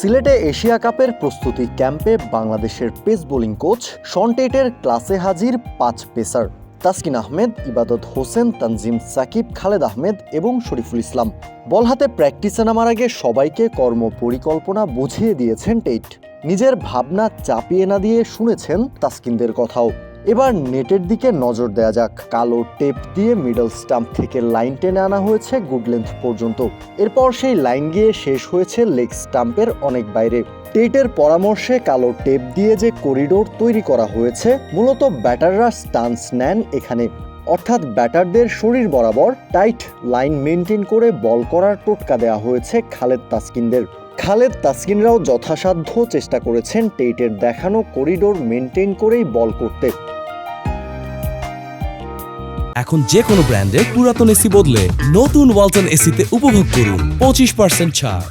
সিলেটে এশিয়া কাপের প্রস্তুতি ক্যাম্পে বাংলাদেশের পেস বোলিং কোচ শনটেটের ক্লাসে হাজির পাঁচ পেসার। তাসকিন আহমেদ, ইবাদত হোসেন, তানজিম সাকিব, খালেদ আহমেদ এবং শরীফুল ইসলাম। বল হাতে প্র্যাকটিসে নামার আগে সবাইকে কর্ম পরিকল্পনা বুঝিয়ে দিয়েছেন টেইট নিজের ভাবনা চাপিয়ে না দিয়ে শুনেছেন তাসকিনদের কথাও। এবার নেটের দিকে নজর দেয়া যাক। কালো টেপ দিয়ে মিডল স্টাম্প থেকে লাইন টেনে আনা হয়েছে গুড লেন্থ পর্যন্ত। এরপর সেই লাইন গিয়ে শেষ হয়েছে লেগ স্টাম্পের অনেক বাইরে। টেটের পরামর্শে কালো টেপ দিয়ে যে করিডোর তৈরি করা হয়েছে, মূলত ব্যাটাররা স্টান্স নেন এখানে। অর্থাৎ ব্যাটারদের শরীর বরাবর টাইট লাইন মেনটেন করে বল করার টোটকা দেওয়া হয়েছে খালেদ তাসকিনদের। খালেদ তাসকিনরাও যথাসাধ্য চেষ্টা করেছেন টেইটের দেখানো করিডোর মেনটেন করেই বল করতে। এখন যে কোনো ব্র্যান্ডের পুরাতন এসি বদলে নতুন ওয়ালটন এসিতে উপভোগ করুন পঁচিশ পার্সেন্ট ছাড়।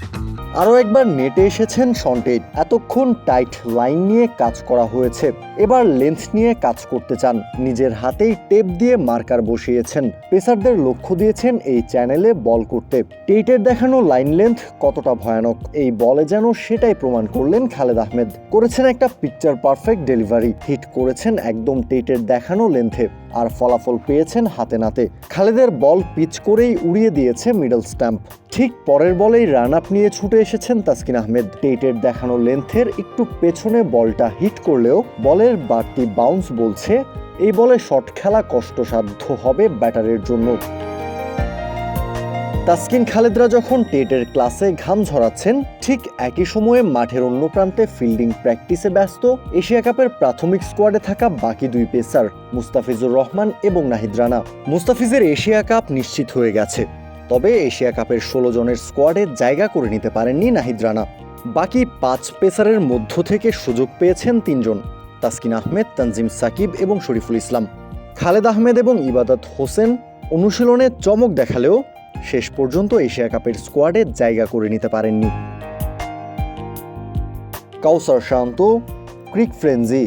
আরও একবার নেটে এসেছেন সন্টেট এতক্ষণ টাইট লাইন নিয়ে কাজ করা হয়েছে। এবার লেন্থ নিয়ে কাজ করতে চান। নিজের হাতেই টেপ দিয়ে মার্কার বসিয়েছেন। পেসারদের লক্ষ্য দিয়েছেন এই চ্যানেলে বল করতে। টেইটের দেখানো লাইন লেন্থ কতটা ভয়ানক? এই বলে যেন সেটাই প্রমাণ করলেন খালেদ আহমেদ। করেছেন একটা পিকচার পারফেক্ট ডেলিভারি। হিট করেছেন একদম টেইটের দেখানো লেন্থে। আর ফলাফল পেয়েছেন হাতে নাতে। খালেদের বল পিচ করেই উড়িয়ে দিয়েছে মিডল স্ট্যাম্প। ঠিক পরের বলেই রান আপ নিয়ে ছুটে এসেছেন তাসকিন আহমেদ। টেটের দেখানো লেন্থের একটু পেছনে বলটা হিট করলেও বলের বাড়তি বাউন্স বলছে, এই বলে শট খেলা কষ্টসাধ্য হবে ব্যাটারের জন্য। তাসকিন খালেদরা যখন টেটের ক্লাসে ঘাম ঝরাচ্ছেন, ঠিক একই সময়ে মাঠের অন্য প্রান্তে ফিল্ডিং প্র্যাকটিসে ব্যস্ত এশিয়া কাপের প্রাথমিক স্কোয়াডে থাকা বাকি দুই পেসার মুস্তাফিজুর রহমান এবং নাহিদ রানা। মুস্তাফিজের এশিয়া কাপ নিশ্চিত হয়ে গেছে। তবে এশিয়া কাপের ষোলো জনের স্কোয়াডে জায়গা করে নিতে পারেননি নাহিদ রানা। বাকি পাঁচ পেসারের মধ্য থেকে সুযোগ পেয়েছেন তিনজন, তাসকিন আহমেদ, তানজিম সাকিব এবং শরীফুল ইসলাম। খালেদ আহমেদ এবং ইবাদত হোসেন অনুশীলনে চমক দেখালেও শেষ পর্যন্ত এশিয়া কাপের স্কোয়াডে জায়গা করে নিতে পারেননি। কাউসার শান্ত, ক্রিক ফ্রেঞ্জি